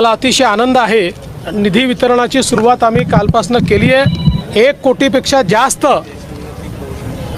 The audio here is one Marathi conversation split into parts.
मला अतिशय आनंद आहे. निधी वितरणाची सुरुवात आम्ही कालपासून केली आहे. एक कोटीपेक्षा जास्त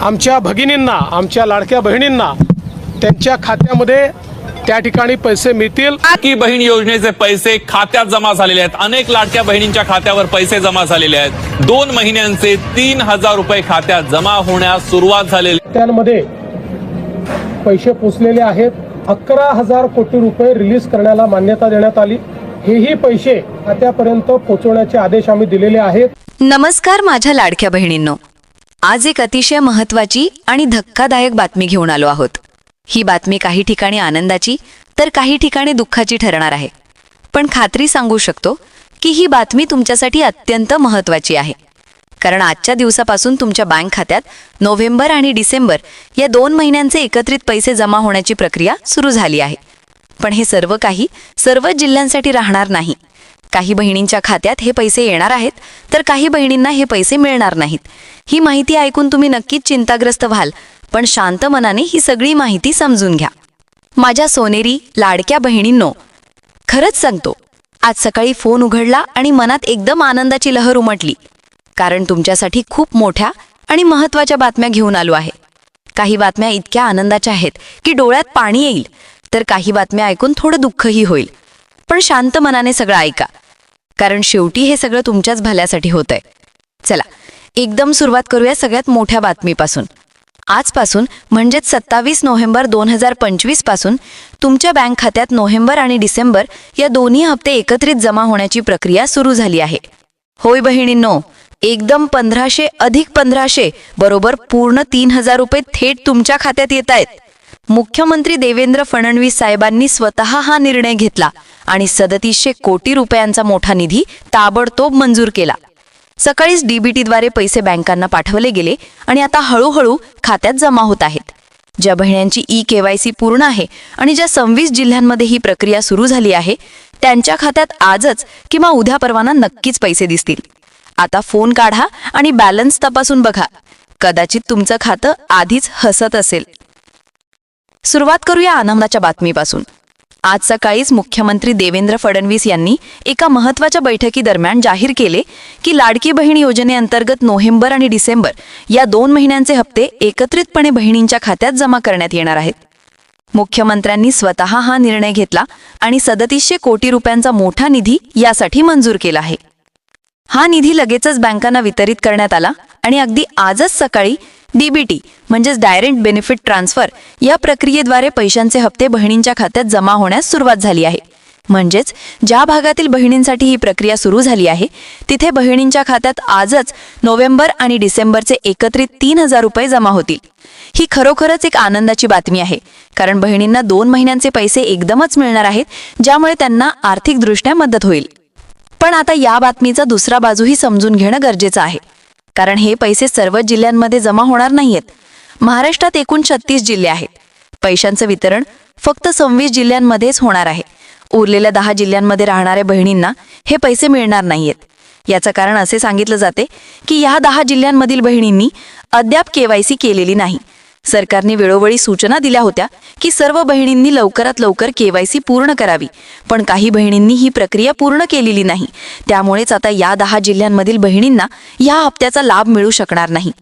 आमच्या भगिनींना आमच्या लाडक्या बहिणींना त्यांच्या खात्यामध्ये त्या ठिकाणी पैसे मिळतील. लाडकी बहीण योजनेचे पैसे खात्यात जमा झालेले आहेत. अनेक लाडक्या बहिणींच्या खात्यावर पैसे जमा झालेले आहेत. दोन महिन्यांचे तीन हजार रुपये खात्यात जमा होण्यास सुरुवात झालेली. खात्यांमध्ये पैसे पोचलेले आहेत. अकरा हजार कोटी रुपये रिलीज करण्याला मान्यता देण्यात आली. हेही पैसे आतापर्यंत पोहोचवण्याचे आदेश आम्ही दिलेले आहेत. नमस्कार माझ्या लाडक्या बहिणींनो. आज एक अतिशय महत्वाची आणि धक्कादायक बातमी घेऊन आलो आहोत. ही बातमी काही ठिकाणी आनंदाची तर काही ठिकाणी दुःखाची ठरणार आहे. पण खात्री सांगू शकतो की ही बातमी तुमच्यासाठी अत्यंत महत्वाची आहे. कारण आजच्या दिवसापासून तुमच्या बँक खात्यात नोव्हेंबर आणि डिसेंबर या दोन महिन्यांचे एकत्रित पैसे जमा होण्याची प्रक्रिया सुरू झाली आहे. पण हे सर्व काही सर्वच जिल्ह्यांसाठी राहणार नाही. काही बहिणींच्या खात्यात हे पैसे येणार आहेत तर काही बहिणींना हे पैसे मिळणार नाहीत. ही माहिती ऐकून तुम्ही नक्कीच चिंताग्रस्त व्हाल पण शांत मनाने ही सगळी माहिती समजून घ्या. माझ्या सोनेरी लाडक्या बहिणींनो खरंच सांगतो आज सकाळी फोन उघडला आणि मनात एकदम आनंदाची लहर उमटली. कारण तुमच्यासाठी खूप मोठ्या आणि महत्त्वाच्या बातम्या घेऊन आलो आहे. काही बातम्या इतक्या आनंदाच्या आहेत की डोळ्यात पाणी येईल. तर काही बातम्या ऐकून थोडं दुःखही होईल. पण शांत मनाने सगळं ऐका. कारण शेवटी हे सगळं तुमच्याच भल्यासाठी होतंय. चला एकदम सुरुवात करूया सगळ्यात मोठ्या बातमीपासून. आजपासून म्हणजेच सत्तावीस नोव्हेंबर दोन हजार पंचवीसपासून तुमच्या बँक खात्यात नोव्हेंबर आणि डिसेंबर या दोन्ही हप्ते एकत्रित जमा होण्याची प्रक्रिया सुरू झाली आहे. होय बहिणींनो एकदम पंधराशे अधिक पंधराशे बरोबर पूर्ण तीन हजार रुपये थेट तुमच्या खात्यात येत आहेत. मुख्यमंत्री देवेंद्र फडणवीस साहेबांनी स्वतः हा निर्णय घेतला आणि सदतीसशे कोटी रुपयांचा मोठा निधी ताबडतोब मंजूर केला. सकाळीच डीबीटीद्वारे पैसे बँकांना पाठवले गेले आणि आता हळूहळू खात्यात जमा होत आहेत. ज्या बहिण्यांची ई केवायसी पूर्ण आहे आणि ज्या सव्वीस जिल्ह्यांमध्ये ही प्रक्रिया सुरू झाली आहे त्यांच्या खात्यात आजच किंवा उद्या परवाना नक्कीच पैसे दिसतील. आता फोन काढा आणि बॅलन्स तपासून बघा. कदाचित तुमचं खातं आधीच हसत असेल. सुरुवात करूया आनंदाच्या बातमीपासून. आज सकाळीच मुख्यमंत्री देवेंद्र फडणवीस यांनी एका महत्त्वाच्या बैठकीदरम्यान जाहीर केले की लाडकी बहीण योजनेअंतर्गत नोव्हेंबर आणि डिसेंबर या दोन महिन्यांचे हप्ते एकत्रितपणे बहिणींच्या खात्यात जमा करण्यात येणार आहेत. मुख्यमंत्र्यांनी स्वतः हा निर्णय घेतला आणि सदतीसशे कोटी रुपयांचा मोठा निधी यासाठी मंजूर केला आहे. हा निधी लगेचच बँकांना वितरित करण्यात आला आणि अगदी आजच सकाळी डीबीटी म्हणजेच डायरेक्ट बेनिफिट ट्रान्सफर या प्रक्रियेद्वारे पैशांचे हप्ते बहिणींच्या खात्यात जमा होण्यास सुरुवात झाली आहे. म्हणजेच ज्या भागातील बहिणींसाठी ही प्रक्रिया सुरू झाली आहे तिथे बहिणींच्या खात्यात आजच नोव्हेंबर आणि डिसेंबरचे एकत्रित तीन हजार रुपये जमा होतील. ही खरोखरच एक आनंदाची बातमी आहे कारण बहिणींना दोन महिन्यांचे पैसे एकदमच मिळणार आहेत ज्यामुळे त्यांना आर्थिकदृष्ट्या मदत होईल. पण आता या बातमीचा दुसरा बाजूही समजून घेणं गरजेचं आहे. कारण हे पैसे सर्व जिल्ह्यांमध्ये जमा होणार नाहीयेत. महाराष्ट्रात एकूण छत्तीस जिल्हे आहेत. पैशांचं वितरण फक्त सव्वीस जिल्ह्यांमध्येच होणार आहे. उरलेल्या दहा जिल्ह्यांमध्ये राहणाऱ्या बहिणींना हे पैसे मिळणार नाहीयेत. याचं कारण असे सांगितलं जाते की या दहा जिल्ह्यांमधील बहिणींनी अद्याप केवायसी केलेली नाही. सरकारने वेळोवेळी सूचना दिल्या होत्या की सर्व बहिणींनी लवकरात लवकर केवायसी पूर्ण करावी. पण काही बहिणींनी ही प्रक्रिया पूर्ण केलेली नाही. त्यामुळेच आता या दहा जिल्ह्यांमधील बहिणींना या हप्त्याचा लाभ मिळू शकणार नाही.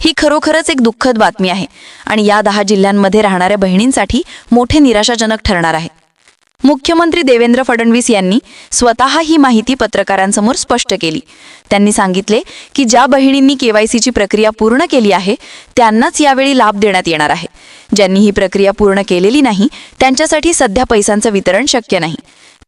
ही खरोखरच एक दुःखद बातमी आहे आणि या दहा जिल्ह्यांमध्ये राहणाऱ्या बहिणींसाठी मोठे निराशाजनक ठरणार आहे. मुख्यमंत्री देवेंद्र फडणवीस यांनी स्वतः ही माहिती पत्रकारांसमोर स्पष्ट केली. त्यांनी सांगितले की ज्या बहिणींनी केवायसीची प्रक्रिया पूर्ण केली आहे त्यांनाच यावेळी लाभ देण्यात येणार आहे. ज्यांनी ही प्रक्रिया पूर्ण केलेली नाही त्यांच्यासाठी सध्या पैशांचं वितरण शक्य नाही.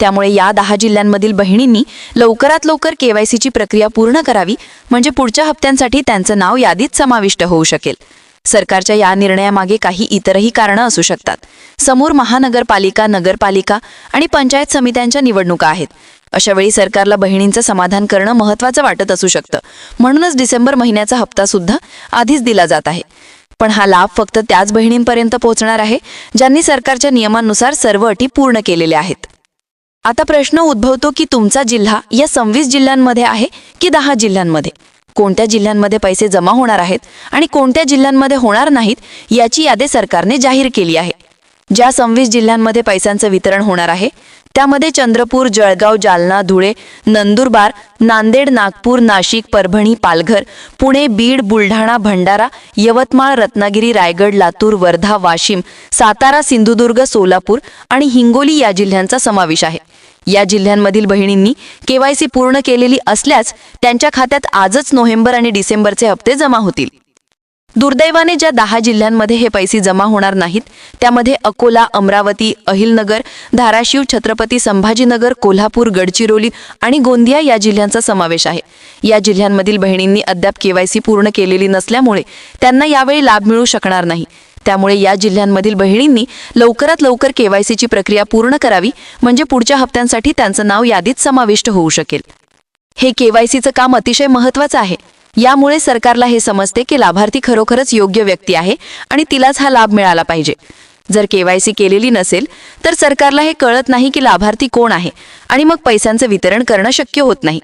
त्यामुळे या दहा जिल्ह्यांमधील बहिणींनी लवकरात लवकर केवायसीची प्रक्रिया पूर्ण करावी म्हणजे पुढच्या हप्त्यांसाठी त्यांचं नाव यादीत समाविष्ट होऊ शकेल. सरकारच्या या निर्णयामागे काही इतरही कारणं असू शकतात. समोर महानगरपालिका नगरपालिका आणि पंचायत समित्यांच्या निवडणुका आहेत. अशा वेळी सरकारला बहिणींचं समाधान करणं महत्त्वाचं वाटत असू शकतं. म्हणूनच डिसेंबर महिन्याचा हप्ता सुद्धा आधीच दिला जात आहे. पण हा लाभ फक्त त्याच बहिणींपर्यंत पोहोचणार आहे ज्यांनी सरकारच्या नियमांनुसार सर्व अटी पूर्ण केलेल्या आहेत. आता प्रश्न उद्भवतो की तुमचा जिल्हा या सव्वीस जिल्ह्यांमध्ये आहे की दहा जिल्ह्यांमध्ये? कोणत्या जिल्ह्यांमध्ये पैसे जमा होणार आहेत आणि कोणत्या जिल्ह्यांमध्ये होणार नाहीत याची यादी सरकारने जाहीर केली आहे. ज्या सव्वीस जिल्ह्यांमध्ये पैशांचं वितरण होणार आहे त्यामध्ये चंद्रपूर जळगाव जालना धुळे नंदुरबार नांदेड नागपूर नाशिक परभणी पालघर पुणे बीड बुलढाणा भंडारा यवतमाळ रत्नागिरी रायगड लातूर वर्धा वाशिम सातारा सिंधुदुर्ग सोलापूर आणि हिंगोली या जिल्ह्यांचा समावेश आहे. या जिल्ह्यांमधील बहिणींनी केवायसी पूर्ण केलेली असल्यास त्यांच्या खात्यात आजच नोव्हेंबर आणि डिसेंबरचे हप्ते जमा होतील. दुर्दैवाने ज्या दहा जिल्ह्यांमध्ये हे पैसे जमा होणार नाहीत त्यामध्ये अकोला अमरावती अहिलनगर धाराशिव छत्रपती संभाजीनगर कोल्हापूर गडचिरोली आणि गोंदिया या जिल्ह्यांचा समावेश आहे. या जिल्ह्यांमधील बहिणींनी अद्याप केवायसी पूर्ण केलेली नसल्यामुळे त्यांना यावेळी लाभ मिळू शकणार नाही. त्यामुळे या जिल्ह्यांमधील बहिणींनी लवकरात लवकर केवायसीची प्रक्रिया पूर्ण करावी म्हणजे पुढच्या हप्त्यांसाठी त्यांचं नाव यादीत समाविष्ट होऊ शकेल. हे केवायसीचं काम अतिशय महत्वाचं आहे. यामुळे सरकारला हे समजते की लाभार्थी खरोखरच योग्य व्यक्ती आहे आणि तिलाच हा लाभ मिळाला पाहिजे. जर केवायसी केलेली नसेल तर सरकारला हे कळत नाही की लाभार्थी कोण आहे आणि मग पैशांचं वितरण करणं शक्य होत नाही.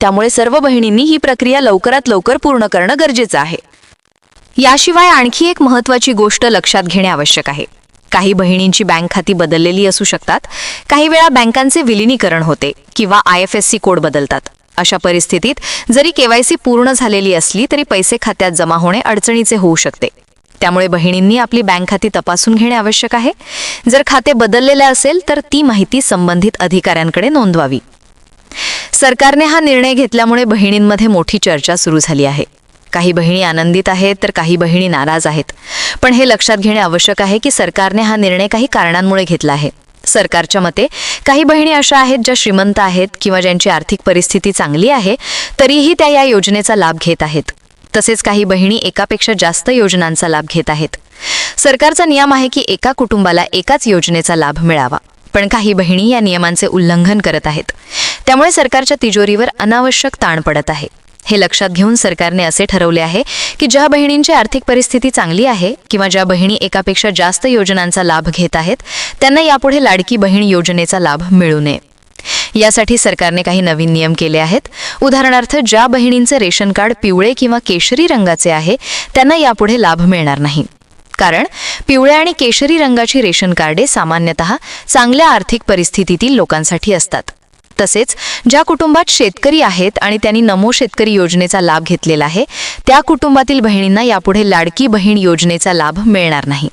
त्यामुळे सर्व बहिणींनी ही प्रक्रिया लवकरात लवकर पूर्ण करणं गरजेचं आहे. याशिवाय आणखी एक महत्वाची गोष्ट लक्षात घेणे आवश्यक आहे. काही बहिणींची बँक खाती बदललेली असू शकतात. काही वेळा बँकांचे विलिनीकरण होते किंवा I F S C code बदलतात. अशा परिस्थितीत जरी केवायसी पूर्ण झालेली असली तरी पैसे खात्यात जमा होणे अडचणीचे होऊ शकते. त्यामुळे बहिणींनी आपली बँक खाती तपासून घेणे आवश्यक आहे. जर खाते बदललेले असेल तर ती माहिती संबंधित अधिकाऱ्यांकडे नोंदवावी. सरकारने हा निर्णय घेतल्यामुळे बहिणींमध्ये मोठी चर्चा सुरू झाली आहे. काही बहिणी आनंदित आहेत तर काही बहिणी नाराज आहेत. पण हे लक्षात घेणे आवश्यक आहे की सरकारने हा निर्णय काही कारणांमुळे घेतला आहे. सरकारच्या मते काही बहिणी अशा आहेत ज्या श्रीमंत आहेत किंवा ज्यांची आर्थिक परिस्थिती चांगली आहे तरीही त्या या योजनेचा लाभ घेत आहेत. तसेच काही बहिणी एकापेक्षा जास्त योजनांचा लाभ घेत आहेत. सरकारचा नियम आहे की एका कुटुंबाला एकाच योजनेचा लाभ मिळावा. पण काही बहिणी या नियमांचे उल्लंघन करत आहेत. त्यामुळे सरकारच्या तिजोरीवर अनावश्यक ताण पडत आहे. हे लक्षात घेऊन सरकारने असे ठरवले आहे की ज्या बहिणींची आर्थिक परिस्थिती चांगली आहे किंवा ज्या बहिणी एकापेक्षा जास्त योजनांचा लाभ घेत आहेत त्यांना यापुढे लाडकी बहीण योजनेचा लाभ मिळू नये. यासाठी सरकारने काही नवीन नियम केले आहेत. उदाहरणार्थ ज्या बहिणींचे रेशन कार्ड पिवळे किंवा केशरी रंगाचे आहे त्यांना यापुढे लाभ मिळणार नाही. कारण पिवळ्या आणि केशरी रंगाची रेशन कार्डे सामान्यतः चांगल्या आर्थिक परिस्थितीतील लोकांसाठी असतात. तसेच ज्या कुटुंबात शेतकरी आहेत आणि त्यांनी नमो शेतकरी योजनेचा लाभ घेतलेला आहे त्या कुटुंबातील बहिणींना यापुढे लाडकी बहीण योजनेचा लाभ मिळणार नाही.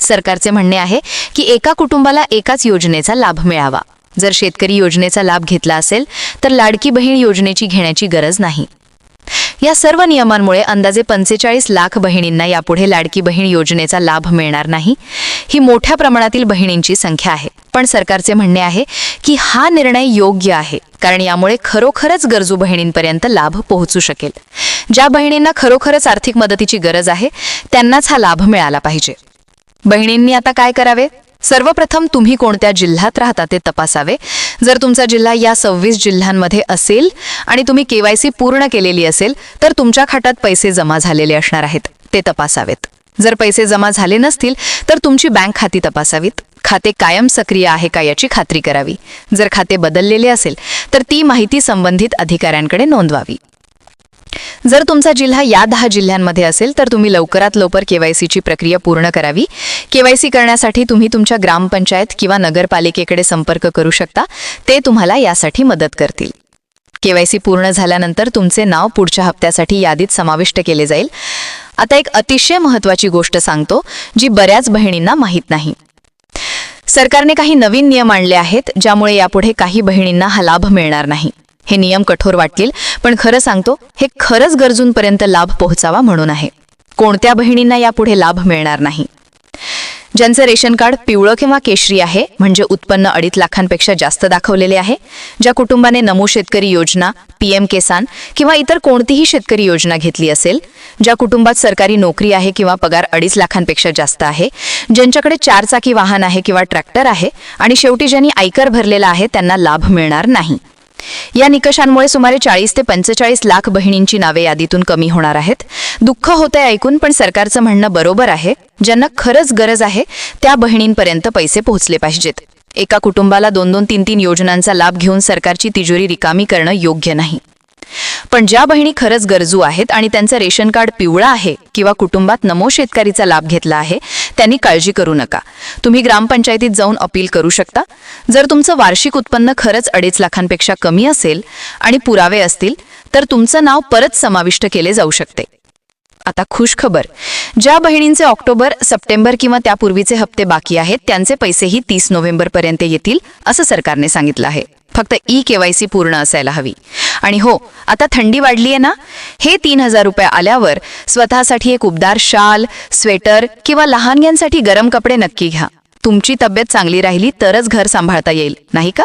सरकारचे म्हणणे आहे की एका कुटुंबाला एकाच योजनेचा लाभ मिळावा. जर शेतकरी योजनेचा लाभ घेतला असेल तर लाडकी बहीण योजनेची घेण्याची गरज नाही. या सर्व नियमांमुळे अंदाजे पंचेचाळीस लाख बहिणींना यापुढे लाडकी बहीण योजनेचा लाभ मिळणार नाही. ही मोठ्या प्रमाणातील बहिणींची संख्या आहे. पण सरकारचे म्हणणे आहे की हा निर्णय योग्य आहे कारण यामुळे खरोखरच गरजू बहिणींपर्यंत लाभ पोहोचू शकेल. ज्या बहिणींना खरोखरच आर्थिक मदतीची गरज आहे त्यांनाच हा लाभ मिळाला पाहिजे. बहिणींनी आता काय करावे? सर्वप्रथम तुम्ही कोणत्या जिल्ह्यात राहता ते तपासावे. जर तुमचा जिल्हा या सव्वीस जिल्ह्यांमध्ये असेल आणि तुम्ही केवायसी पूर्ण केलेली असेल तर तुमच्या खात्यात पैसे जमा झालेले असणार आहेत ते तपासावेत. जर पैसे जमा झाले नसतील तर तुमची बँक खाती तपासावीत. खाते कायम सक्रिय आहे का याची खात्री करावी. जर खाते बदललेले असेल तर ती माहिती संबंधित अधिकाऱ्यांकडे नोंदवावी. जर तुमचा जिल्हा या दहा जिल्ह्यांमध्ये असेल तर तुम्ही लवकरात लवकर केवायसीची प्रक्रिया पूर्ण करावी. केवायसी करण्यासाठी तुम्ही तुमच्या ग्रामपंचायत किंवा नगरपालिकेकडे संपर्क करू शकता. ते तुम्हाला यासाठी मदत करतील. केवायसी पूर्ण झाल्यानंतर तुमचे नाव पुढच्या हप्त्यासाठी यादीत समाविष्ट केले जाईल. आता एक अतिशय महत्त्वाची गोष्ट सांगतो जी बऱ्याच बहिणींना माहीत नाही. सरकारने काही नवीन नियम आणले आहेत ज्यामुळे यापुढे काही बहिणींना हा लाभ मिळणार नाही. हे नियम कठोर वाटतील पण खरं सांगतो हे खरंच गरजूंपर्यंत लाभ पोहोचावा म्हणून आहे. कोणत्या बहिणींना यापुढे लाभ मिळणार नाही? ज्यांचं रेशन कार्ड पिवळं किंवा केशरी आहे म्हणजे उत्पन्न अडीच लाखांपेक्षा जास्त दाखवलेले आहे ज्या कुटुंबाने नमो शेतकरी योजना पीएम किसान किंवा इतर कोणतीही शेतकरी योजना घेतली असेल ज्या कुटुंबात सरकारी नोकरी आहे किंवा पगार अडीच लाखांपेक्षा जास्त आहे ज्यांच्याकडे चारचाकी वाहन आहे किंवा ट्रॅक्टर आहे आणि शेवटी ज्यांनी आयकर भरलेला आहे त्यांना लाभ मिळणार नाही. या निकषांमुळे सुमारे चाळीस ते पंचेचाळीस लाख बहिणींची नावे यादीतून कमी होणार आहेत. दुःख होतंय ऐकून पण सरकारचं म्हणणं बरोबर आहे. ज्यांना खरंच गरज आहे त्या बहिणींपर्यंत पैसे पोहोचले पाहिजेत. एका कुटुंबाला दोन दोन तीन तीन योजनांचा लाभ घेऊन सरकारची तिजोरी रिकामी करणं योग्य नाही. पण ज्या बहिणी खरंच गरजू आहेत आणि त्यांचं रेशन कार्ड पिवळं आहे किंवा कुटुंबात नमो शेतकरीचा लाभ घेतला आहे त्यांनी काळजी करू नका. तुम्ही ग्रामपंचायतीत जाऊन अपील करू शकता. जर तुमचं वार्षिक उत्पन्न खरंच अडीच लाखांपेक्षा कमी असेल आणि पुरावे असतील तर तुमचं नाव परत समाविष्ट केले जाऊ शकते. आता खुश खबर. ज्या बहिणींचे ऑक्टोबर सप्टेंबर किंवा त्यापूर्वीचे हप्ते बाकी आहेत त्यांचे पैसेही तीस नोव्हेंबरपर्यंत येतील असं सरकारने सांगितलं आहे. फक्त ई केवायसी पूर्ण असायला हवी. आणि हो आता थंडी वाढली आहे ना? हे तीन हजार रुपये आल्यावर स्वतःसाठी एक उबदार शाल स्वेटर किंवा लहानग्यांसाठी गरम कपडे नक्की घ्या. तुमची तब्येत चांगली राहिली तरच घर सांभाळता येईल नाही का?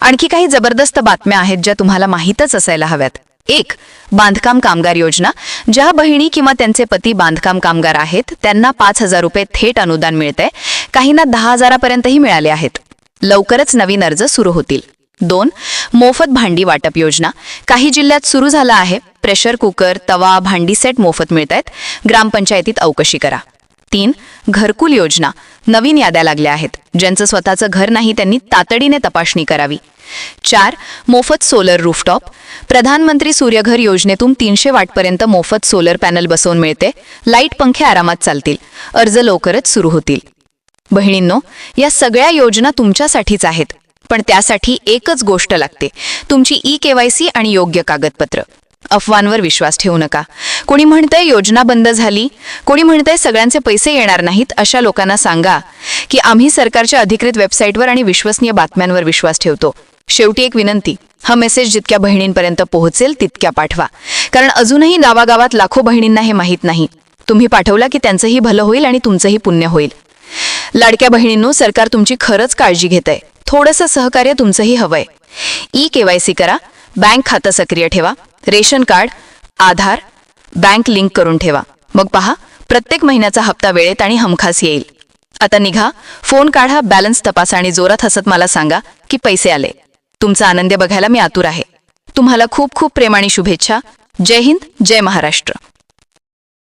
आणखी काही जबरदस्त बातम्या आहेत ज्या तुम्हाला माहीतच असायला हव्यात. एक बांधकाम कामगार योजना. ज्या बहिणी किंवा त्यांचे पती बांधकाम कामगार आहेत त्यांना पाच हजार रुपये थेट अनुदान मिळतंय. काहींना दहा हजारापर्यंतही मिळाले आहेत. लवकरच नवीन अर्ज सुरू होतील. दोन मोफत भांडी वाटप योजना. काही जिल्ह्यात सुरू झाला आहे. प्रेशर कुकर तवा भांडी सेट मोफत मिळत आहेत ग्रामपंचायतीत अवकशी करा. तीन घरकुल योजना. नवीन याद्या लागल्या आहेत. ज्यांचं स्वतःचं घर नाही त्यांनी तातडीने तपासणी करावी. चार मोफत सोलर रूफटॉप प्रधानमंत्री सूर्यघर योजनेतून तीनशे वाटपर्यंत मोफत सोलर पॅनल बसवून मिळते. लाइट पंखे आरामात चालतील. अर्ज लवकरच सुरू होतील. बहिणींनो या सगळ्या योजना तुमच्यासाठीच आहेत. पण त्यासाठी एकच गोष्ट लागते. तुमची ई केवायसी आणि योग्य कागदपत्र. अफवांवर विश्वास ठेवू नका. कोणी म्हणतंय योजना बंद झाली? कोणी म्हणतंय सगळ्यांचे पैसे येणार नाहीत? अशा लोकांना सांगा की आम्ही सरकारच्या अधिकृत वेबसाईटवर आणि विश्वसनीय बातम्यांवर विश्वास ठेवतो. शेवटी एक विनंती हा मेसेज जितक्या बहिणींपर्यंत पोहोचेल तितक्या पाठवा. कारण अजूनही गावागावात लाखो बहिणींना हे माहीत नाही. तुम्ही पाठवला की त्यांचंही भलं होईल आणि तुमचंही पुण्य होईल. लाडक्या बहिणींनो सरकार तुमची खरंच काळजी घेत आहे थोडंसं सहकार्य तुमचंही हवंय. ई केवायसी करा. बँक खातं सक्रिय ठेवा. Ration card Aadhaar bank link करून ठेवा. मग पहा प्रत्येक महिन्याचा हप्ता वेळेत आणि हमखास येईल. आता निघा. फोन काढा बॅलन्स तपासा आणि जोरात हसत मला सांगा की पैसे आले. तुमचा आनंद बघायला मी आतुर आहे. तुम्हाला खूप खूप प्रेम आणि शुभेच्छा. जय हिंद जय महाराष्ट्र.